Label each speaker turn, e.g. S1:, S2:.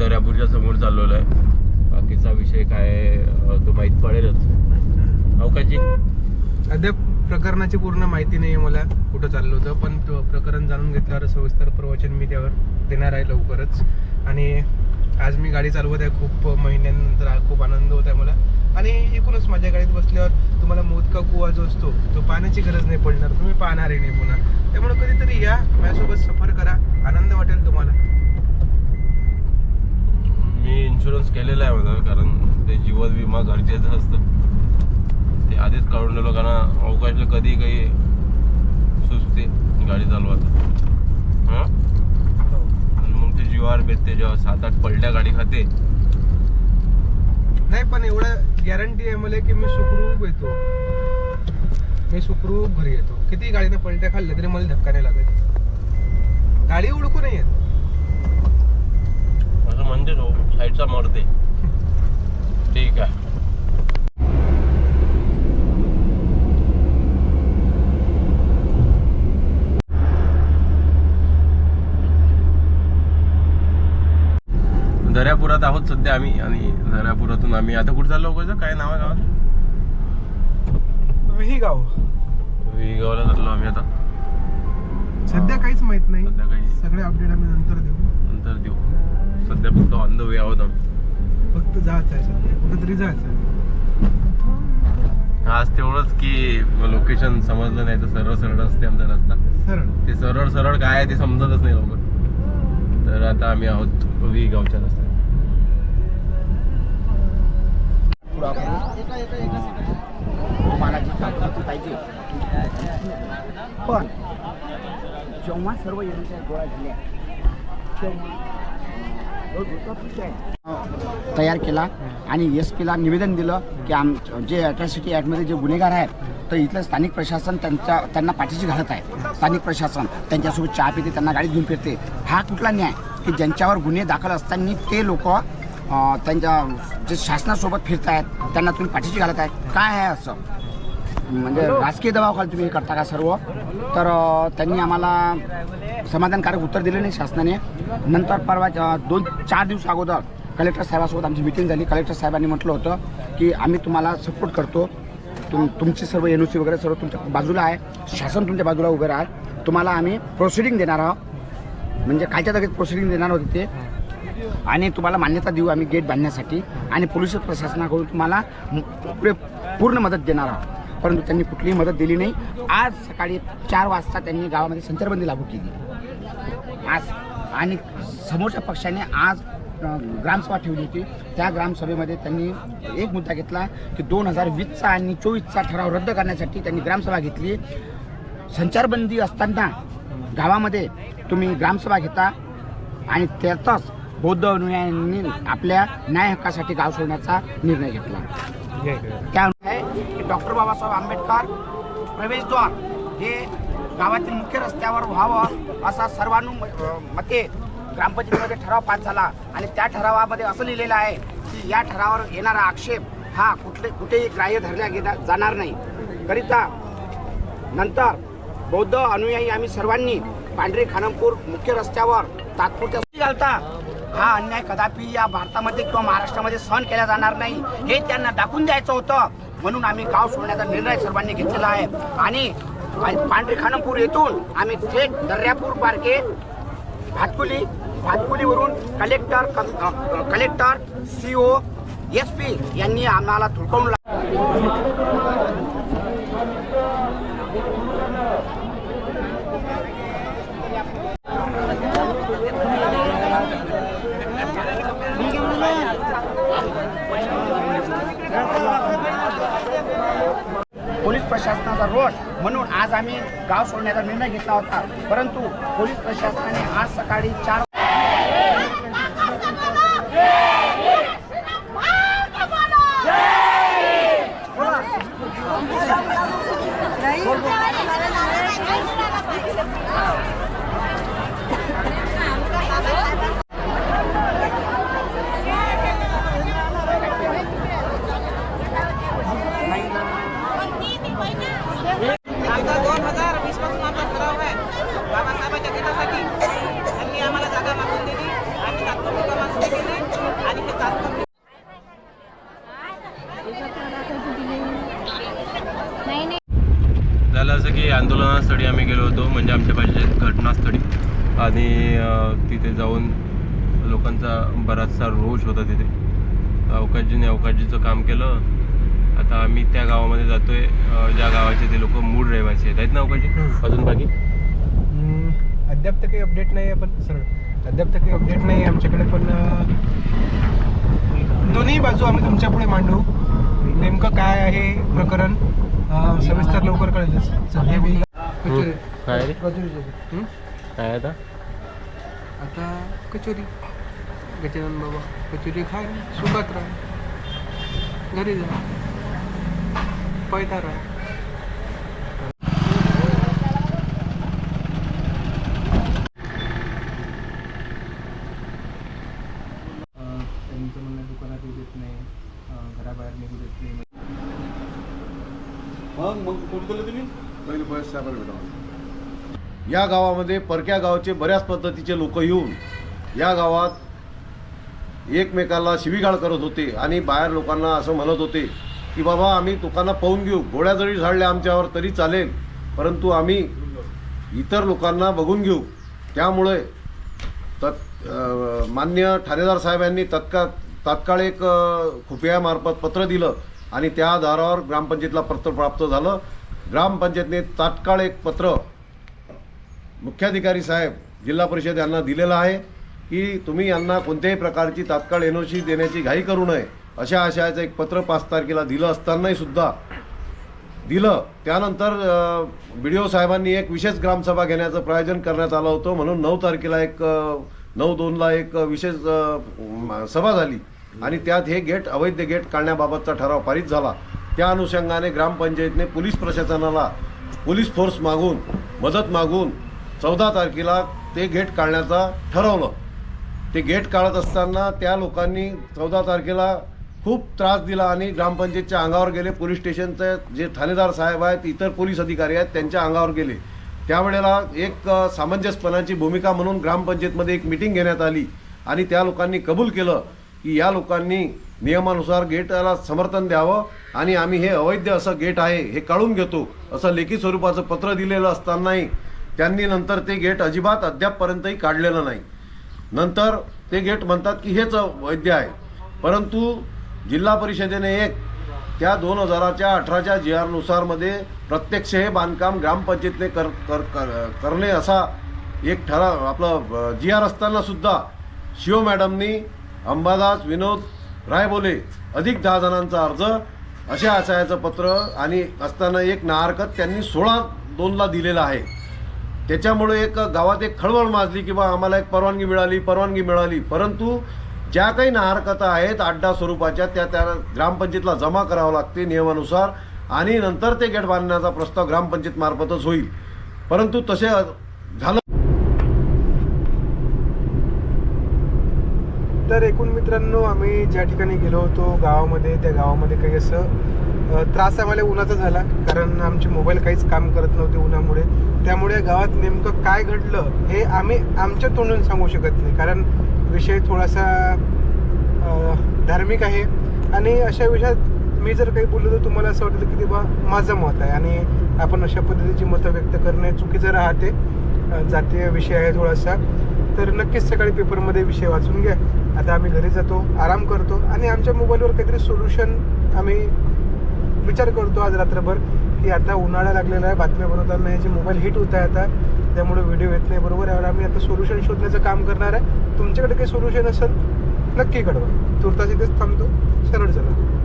S1: दर्यापूरच्या समोर चाललेलो आहे. बाकीचा विषय काय तो माहीत पडेलच. हो, अवकाची
S2: अद्याप प्रकरणाची पूर्ण माहिती नाही आहे मला कुठं चाललो होतं पण तो प्रकरण जाणून घेतल्यावर सविस्तर प्रवचन मी त्यावर देणार आहे लवकरच. आणि आज मी गाडी चालवत आहे खूप महिन्यानंतर खूप आनंद होत आहे मला. आणि एकूणच माझ्या गाडीत बसल्यावर तुम्हाला मोदका कुवा जो असतो तो पाहण्याची गरज नाही पडणार तुम्ही पाहणारही नाही पुन्हा. त्यामुळे कधीतरी या माझ्यासोबत सफर करा आनंद वाटेल तुम्हाला.
S1: मी इन्शुरन्स केलेला आहे माझा कारण ते जीवन विमा गरजेचं असतं. ते आधीच काढून ठेवलं कारण अवकाशला कधी काही सुचते गाडी चालवत हां? मग ते जीवावर भेटते जेव्हा सात आठ पलट्या गाडी खाते.
S2: नाही पण एवढं गॅरंटी आहे मला की मी सुखरूप येतो. मी सुखरूप घरी येतो. किती गाडीने पलट्या खाल्ल्या तरी मला धक्का नाही लागत. गाडी उडकू नाही येत
S1: तो साईडचा मरते ठीक आहे. दर्यापुरात आहोत सध्या आम्ही आणि दर्यापुरातून आम्ही. आता कुठं चाललो कसं काय नाव आहे गावात
S2: ही गाव
S1: गावाला चाललो आम्ही आता.
S2: सध्या काहीच माहीत नाही.
S1: सध्या काही
S2: सगळे अपडेट आम्ही नंतर देऊ.
S1: नंतर देऊ. सध्या फक्त ऑन द वे आहोत. आम्ही
S2: फक्त जायचं आहे सध्या. कुठेतरी जायचं आहे.
S1: आज तेवढंच की लोकेशन समजलं नाही तर सरळ सरळ असते आमचा रस्ता.
S2: सरळ.
S1: ते सरळ सरळ काय आहे ते समजतच नाही लवकर. तर आता आम्ही आहोत वी गावच्या रस्त्यात
S3: पाहिजे. पण जेव्हा सर्व एरिया गोळा झाल्या तेव्हा तयार केला आणि एस पीला निवेदन दिलं की आम जे अट्रॉसिटी ॲक्टमध्ये जे गुन्हेगार आहेत तर इथलं स्थानिक प्रशासन त्यांच्या त्यांना पाठीशी घालत आहे. स्थानिक प्रशासन त्यांच्यासोबत चहा पिते त्यांना गाडी घेऊन फिरते. हा कुठला न्याय की ज्यांच्यावर गुन्हे दाखल असताना ते लोक त्यांच्या जे शासनासोबत फिरत आहेत त्यांना तुम्ही पाठीशी घालत आहे काय आहे असं? म्हणजे राजकीय दबावाखाली तुम्ही करता का सर्व? तर त्यांनी आम्हाला समाधानकारक उत्तर दिलं नाही शासनाने. नंतर परवा दोन चार दिवस अगोदर कलेक्टर साहेबासोबत आमची मिटिंग झाली. कलेक्टर साहेबांनी म्हटलं होतं की आम्ही तुम्हाला सपोर्ट करतो. तुम तुमची सर्व एन ओ सी वगैरे सर्व तुमच्या बाजूला आहे. शासन तुमच्या बाजूला उभे राहा तुम्हाला आम्ही प्रोसिडिंग देणार आहोत. म्हणजे कायच्या जागेत प्रोसिडिंग देणार होते ते. आणि तुम्हाला मान्यता देऊ आम्ही गेट बांधण्यासाठी. आणि पोलीस प्रशासनाकडून तुम्हाला पूर्ण मदत देणार आहोत. परंतु त्यांनी कुठलीही मदत दिली नाही. आज सकाळी चार वाजता त्यांनी गावामध्ये संचारबंदी लागू केली. आज आणि समोरच्या पक्षाने आज ग्रामसभा ठेवली होती. त्या ग्रामसभेमध्ये त्यांनी एक मुद्दा घेतला की दोन हजार वीसचा आणि चोवीसचा ठराव रद्द करण्यासाठी त्यांनी ग्रामसभा घेतली. संचारबंदी असताना गावामध्ये तुम्ही ग्रामसभा घेता आणि त्यातच बौद्ध अनुयायांनी आपल्या न्याय हक्कासाठी गाव सोडण्याचा निर्णय घेतला. त्या डॉक्टर बाबासाहेब आंबेडकर प्रवेशद्वार हे गावातील मुख्य रस्त्यावर व्हावं असा सर्वानुमते ग्रामपंचायतीमध्ये ठराव पास झाला. आणि त्या ठरावामध्ये असं लिहिलेलं आहे की या ठरावावर येणारा आक्षेप हा कुठले कुठेही ग्राह्य धरल्या गेला जाणार नाही. करिता नंतर बौद्ध अनुयायी आम्ही सर्वांनी पांढरे खानमपूर मुख्य रस्त्यावर तात्पुरत्या घालता. हा अन्याय कदापि या भारतामध्ये किंवा महाराष्ट्रामध्ये सहन केला जाणार नाही. हे त्यांना दाखवून द्यायचं होतं. म्हणून आम्ही गाव सोडण्याचा निर्णय सर्वांनी घेतलेला आहे. आणि पांढरे खानमपूर येथून आम्ही थेट दर्यापूर पार्के Bhatkuli भातकुलीवरून collector collector C O S P यांनी आम्हाला थुडकवून ला- पोलीस प्रशासनाचा रोष म्हणून आज आम्ही गाव सोडण्याचा निर्णय घेतला होता. परंतु पोलीस प्रशासनाने आज सकाळी चार
S4: आता दोन हजार वीसपासून आमचा ठराव आहे बाबासाहेबांच्या दिनासाठी त्यांनी आम्हाला जागा
S1: आंदोलनास्थळी आम्ही गेलो होतो म्हणजे आमच्या पाहिजे घटनास्थळी. आणि तिथे जाऊन लोकांचा बराचसा रोष होता तिथे. अवकाशजीने अवकाशजीचं काम केलं. आता आम्ही त्या गावामध्ये जातोय. ज्या गावाचे ते लोक मूळ रहिवासी आहेत. आहेत ना अवकाशजी. अजून बाकी?
S2: अद्याप तर काही अपडेट नाही आहे पण सर अद्याप तर काही अपडेट नाही. आमच्याकडे पण दोन्ही बाजू आम्ही तुमच्यापुढे मांडू. नेमकं काय आहे प्रकरण? सविस्तर लवकर सध्या मी कचोरी.
S1: काय? रे?
S2: कचोरी हं?
S1: काय आता?
S2: आता कचोरी. गजानन बाबा कचोरी खा सुखात राहा. घरी जा. पैदा राहा.
S4: या गावामध्ये परक्या गावचे बऱ्याच पद्धतीचे लोक येऊन या गावात एकमेकाला शिवीगाळ करत होते आणि बाहेर लोकांना असं म्हणत होते की बाबा आम्ही तुकांना पाहून घेऊ. गोळ्या जरी झाडल्या आमच्यावर तरी चालेल परंतु आम्ही इतर लोकांना बघून घेऊ. त्यामुळे तत् मान्य ठाणेदार साहेबांनी तत्काळ तात्काळ एक खुफियामार्फत पत्र दिलं. आणि त्या आधारावर ग्रामपंचायतीला पत्र प्राप्त झालं. ग्रामपंचायतने तात्काळ एक पत्र मुख्याधिकारी साहेब जिल्हा परिषद यांना दिलेलं आहे की तुम्ही यांना कोणत्याही प्रकारची तात्काळ एन ओ सी देण्याची घाई करू नये अशा आशयाचं एक पत्र पाच तारखेला दिलं असतानाही सुद्धा दिलं. त्यानंतर बी डी ओ साहेबांनी एक विशेष ग्रामसभा घेण्याचं प्रयोजन करण्यात आलं होतं. म्हणून नऊ तारखेला एक नऊ दोनला एक विशेष सभा झाली. आणि त्यात हे गेट अवैध गेट काढण्याबाबतचा ठराव पारित झाला. त्या अनुषंगाने ग्रामपंचायतने पोलीस प्रशासनाला पोलीस फोर्स मागून मदत मागून चौदा तारखेला ते गेट काढण्याचा ठरवलं. ते गेट काढत असताना त्या लोकांनी चौदा तारखेला खूप त्रास दिला आणि ग्रामपंचायतच्या अंगावर गेले. पोलीस स्टेशनचे जे ठाणेदार साहेब आहेत इतर पोलीस अधिकारी आहेत त्यांच्या अंगावर गेले. त्यावेळेला एक सामंजस्यपणाची भूमिका म्हणून ग्रामपंचायतमध्ये एक मिटिंग घेण्यात आली आणि त्या लोकांनी कबूल केलं. की या लोकांनी नियमानुसार गेटला समर्थन द्यावं आणि आम्ही हे अवैध असं गेट आहे हे काढून घेतो असं लेखी स्वरूपाचं पत्र दिलेलं असतानाही त्यांनी नंतर ते गेट अजिबात अद्यापपर्यंतही काढलेलं नाही. नंतर ते गेट म्हणतात की हेच वैद्य आहे. परंतु जिल्हा परिषदेने एक त्या दोन हजाराच्या अठराच्या जी आरनुसारमध्ये प्रत्यक्ष हे बांधकाम ग्रामपंचायतीने कर कर कर- करणे असा एक ठराव आपलं जी आर असतानासुद्धा शिव मॅडमनी अंबादास विनोद रायबोले अधिक दहा जणांचा अर्ज अशा आशयाचं पत्र आणि असताना एक नाहरकत त्यांनी सोळा दोनला दिलेला आहे. त्याच्यामुळे एक गावात एक खळबळ माजली की बा आम्हाला एक परवानगी मिळाली परवानगी मिळाली. परंतु ज्या काही नाहरकथा आहेत अड्डा स्वरूपाच्या त्या त्या ग्रामपंचायतला जमा करावं लागते नियमानुसार आणि नंतर ते गेट बांधण्याचा प्रस्ताव ग्रामपंचायतमार्फतच होईल. परंतु तसे झालं
S2: तर एकूण मित्रांनो आम्ही ज्या ठिकाणी गेलो होतो गावामध्ये त्या गावामध्ये काही असं त्रास आम्हाला उन्हाचा झाला. कारण आमचे मोबाईल काहीच काम करत नव्हते उन्हामुळे. त्यामुळे गावात नेमकं काय घडलं हे आम्ही आमच्या तोंडून सांगू शकत नाही. कारण विषय थोडासा धार्मिक आहे. आणि अशा विषयात मी जर काही बोललो तर तुम्हाला असं वाटतं की बा माझं मत आहे. आणि आपण अशा पद्धतीची मतं व्यक्त करणे चुकीचं राहते. जातीय विषय आहे थोडासा. तर नक्कीच सकाळी पेपरमध्ये विषय वाचून घ्या. आता आम्ही घरी जातो आराम करतो आणि आमच्या मोबाईलवर काहीतरी सोल्युशन आम्ही विचार करतो आज रात्रभर की आता उन्हाळा लागलेला आहे बातम्या बनवताना याचे मोबाईल हिट होत आहे आता. त्यामुळे व्हिडिओ येत नाही बरोबर यावर आम्ही आता सोल्युशन शोधण्याचं काम करणार आहे. तुमच्याकडे काही सोल्युशन असेल नक्की कळवा. तुर्तास इथेच थांबतो. सरळ चला.